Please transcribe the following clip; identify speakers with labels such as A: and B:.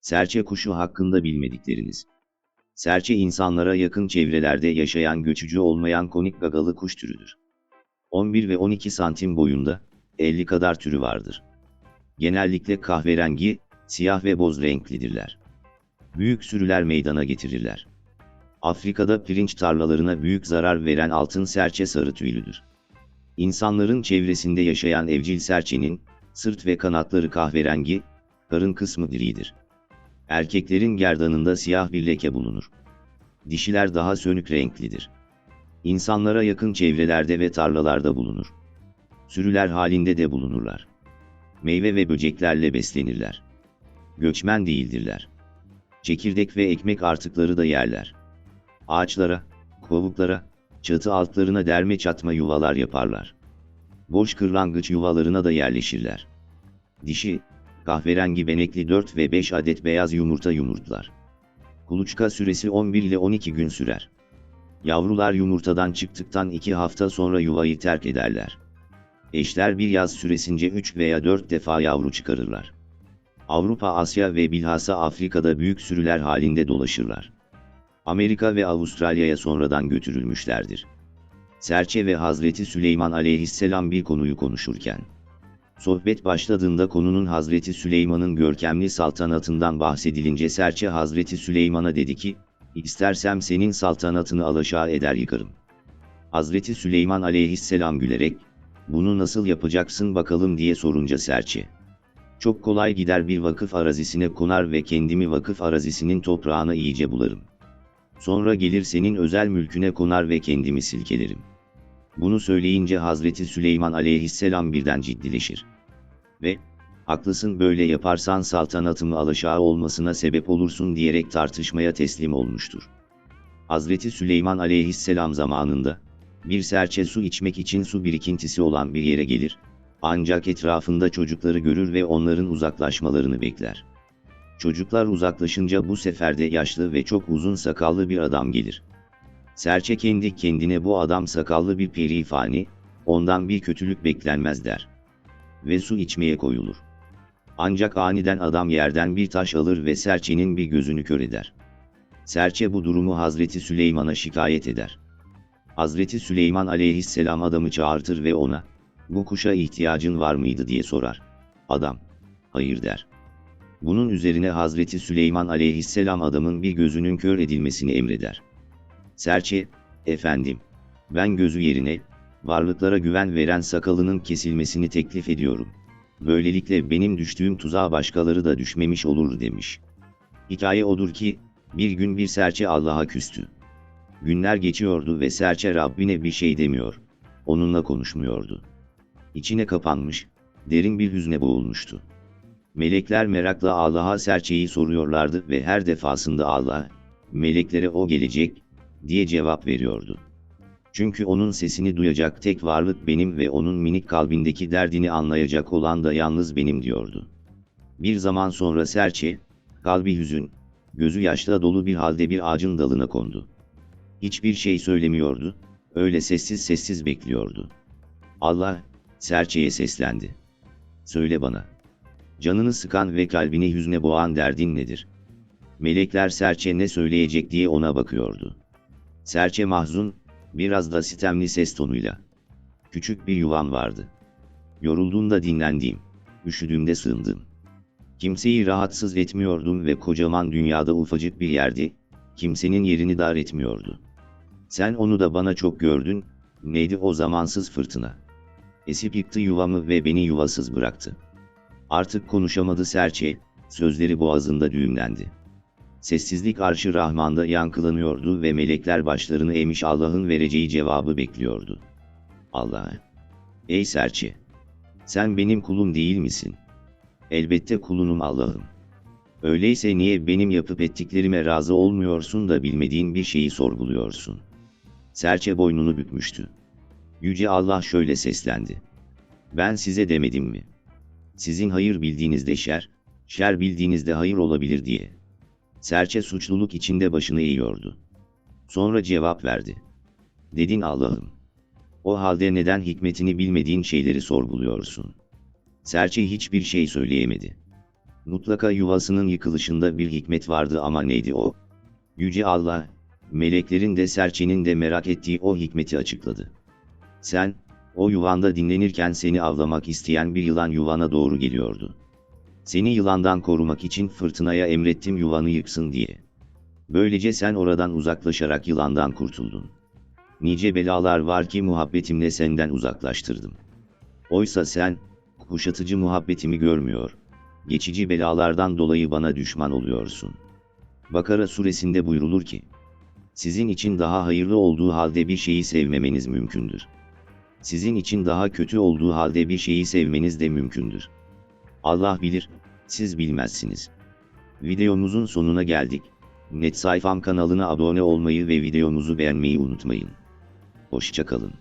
A: Serçe kuşu hakkında bilmedikleriniz. Serçe insanlara yakın çevrelerde yaşayan göçücü olmayan konik gagalı kuş türüdür. 11 ve 12 santim boyunda, 50 kadar türü vardır. Genellikle kahverengi, siyah ve boz renklidirler. Büyük sürüler meydana getirirler. Afrika'da pirinç tarlalarına büyük zarar veren altın serçe sarı tüylüdür. İnsanların çevresinde yaşayan evcil serçenin, sırt ve kanatları kahverengi, karın kısmı gridir. Erkeklerin gerdanında siyah bir leke bulunur. Dişiler daha sönük renklidir. İnsanlara yakın çevrelerde ve tarlalarda bulunur. Sürüler halinde de bulunurlar. Meyve ve böceklerle beslenirler. Göçmen değildirler. Çekirdek ve ekmek artıkları da yerler. Ağaçlara, kovuklara, çatı altlarına derme çatma yuvalar yaparlar. Boş kırlangıç yuvalarına da yerleşirler. Dişi, kahverengi benekli 4 ve 5 adet beyaz yumurta yumurtlar. Kuluçka süresi 11 ile 12 gün sürer. Yavrular yumurtadan çıktıktan 2 hafta sonra yuvayı terk ederler. Eşler bir yaz süresince 3 veya 4 defa yavru çıkarırlar. Avrupa, Asya ve bilhassa Afrika'da büyük sürüler halinde dolaşırlar. Amerika ve Avustralya'ya sonradan götürülmüşlerdir. Serçe ve Hazreti Süleyman aleyhisselam bir konuyu konuşurken, Sohbet başladığında konunun Hazreti Süleyman'ın görkemli saltanatından bahsedilince Serçe Hazreti Süleyman'a dedi ki, İstersem senin saltanatını alaşağı eder yıkarım. Hazreti Süleyman aleyhisselam gülerek, bunu nasıl yapacaksın bakalım diye sorunca Serçe. Çok kolay gider bir vakıf arazisine konar ve kendimi vakıf arazisinin toprağına iyice bularım. Sonra gelir senin özel mülküne konar ve kendimi silkelerim. Bunu söyleyince Hazreti Süleyman aleyhisselam birden ciddileşir. Ve, haklısın böyle yaparsan saltanatımı alaşağı olmasına sebep olursun diyerek tartışmaya teslim olmuştur. Hazreti Süleyman aleyhisselam zamanında, bir serçe su içmek için su birikintisi olan bir yere gelir, ancak etrafında çocukları görür ve onların uzaklaşmalarını bekler. Çocuklar uzaklaşınca bu sefer de yaşlı ve çok uzun sakallı bir adam gelir. Serçe kendi kendine bu adam sakallı bir perifani, ondan bir kötülük beklenmez der. Ve su içmeye koyulur. Ancak aniden adam yerden bir taş alır ve serçenin bir gözünü kör eder. Serçe bu durumu Hazreti Süleyman'a şikayet eder. Hazreti Süleyman aleyhisselam adamı çağırtır ve ona, bu kuşa ihtiyacın var mıydı diye sorar. Adam, hayır der. Bunun üzerine Hazreti Süleyman aleyhisselam adamın bir gözünün kör edilmesini emreder. Serçe, efendim, ben gözü yerine, varlıklara güven veren sakalının kesilmesini teklif ediyorum. Böylelikle benim düştüğüm tuzağa başkaları da düşmemiş olur demiş. Hikaye odur ki, bir gün bir serçe Allah'a küstü. Günler geçiyordu ve serçe Rabbine bir şey demiyor, onunla konuşmuyordu. İçine kapanmış, derin bir hüzne boğulmuştu. Melekler merakla Allah'a serçeyi soruyorlardı ve her defasında Allah, meleklere o gelecek, diye cevap veriyordu. Çünkü onun sesini duyacak tek varlık benim ve onun minik kalbindeki derdini anlayacak olan da yalnız benim diyordu. Bir zaman sonra serçe, kalbi hüzün, gözü yaşla dolu bir halde bir ağacın dalına kondu. Hiçbir şey söylemiyordu, öyle sessiz sessiz bekliyordu. Allah, serçeye seslendi. Söyle bana. Canını sıkan ve kalbini hüzne boğan derdin nedir? Melekler serçe ne söyleyecek diye ona bakıyordu. Serçe mahzun, biraz da sitemli ses tonuyla. Küçük bir yuvan vardı. Yorulduğunda dinlendiğim, üşüdüğümde sığındım. Kimseyi rahatsız etmiyordum ve kocaman dünyada ufacık bir yerdi, kimsenin yerini dar etmiyordu. Sen onu da bana çok gördün, neydi o zamansız fırtına? Esip yıktı yuvamı ve beni yuvasız bıraktı. Artık konuşamadı serçe, sözleri boğazında düğümlendi. Sessizlik arşı Rahman'da yankılanıyordu ve melekler başlarını emiş Allah'ın vereceği cevabı bekliyordu. Allah! Ey serçe! Sen benim kulum değil misin? Elbette kulunum Allah'ım. Öyleyse niye benim yapıp ettiklerime razı olmuyorsun da bilmediğin bir şeyi sorguluyorsun? Serçe boynunu bükmüştü. Yüce Allah şöyle seslendi. Ben size demedim mi? Sizin hayır bildiğinizde şer, şer bildiğinizde hayır olabilir diye. Serçe suçluluk içinde başını eğiyordu. Sonra cevap verdi. Dedin Allah'ım. O halde neden hikmetini bilmediğin şeyleri sorguluyorsun? Serçe hiçbir şey söyleyemedi. Mutlaka yuvasının yıkılışında bir hikmet vardı ama neydi o? Yüce Allah, meleklerin de serçenin de merak ettiği o hikmeti açıkladı. Sen, o yuvanda dinlenirken seni avlamak isteyen bir yılan yuvana doğru geliyordu. Seni yılandan korumak için fırtınaya emrettim yuvanı yıksın diye. Böylece sen oradan uzaklaşarak yılandan kurtuldun. Nice belalar var ki muhabbetimle senden uzaklaştırdım. Oysa sen, kuşatıcı muhabbetimi görmüyor. Geçici belalardan dolayı bana düşman oluyorsun. Bakara suresinde buyrulur ki, sizin için daha hayırlı olduğu halde bir şeyi sevmemeniz mümkündür. Sizin için daha kötü olduğu halde bir şeyi sevmeniz de mümkündür. Allah bilir, siz bilmezsiniz. Videomuzun sonuna geldik. Net sayfam kanalına abone olmayı ve videomuzu beğenmeyi unutmayın. Hoşçakalın.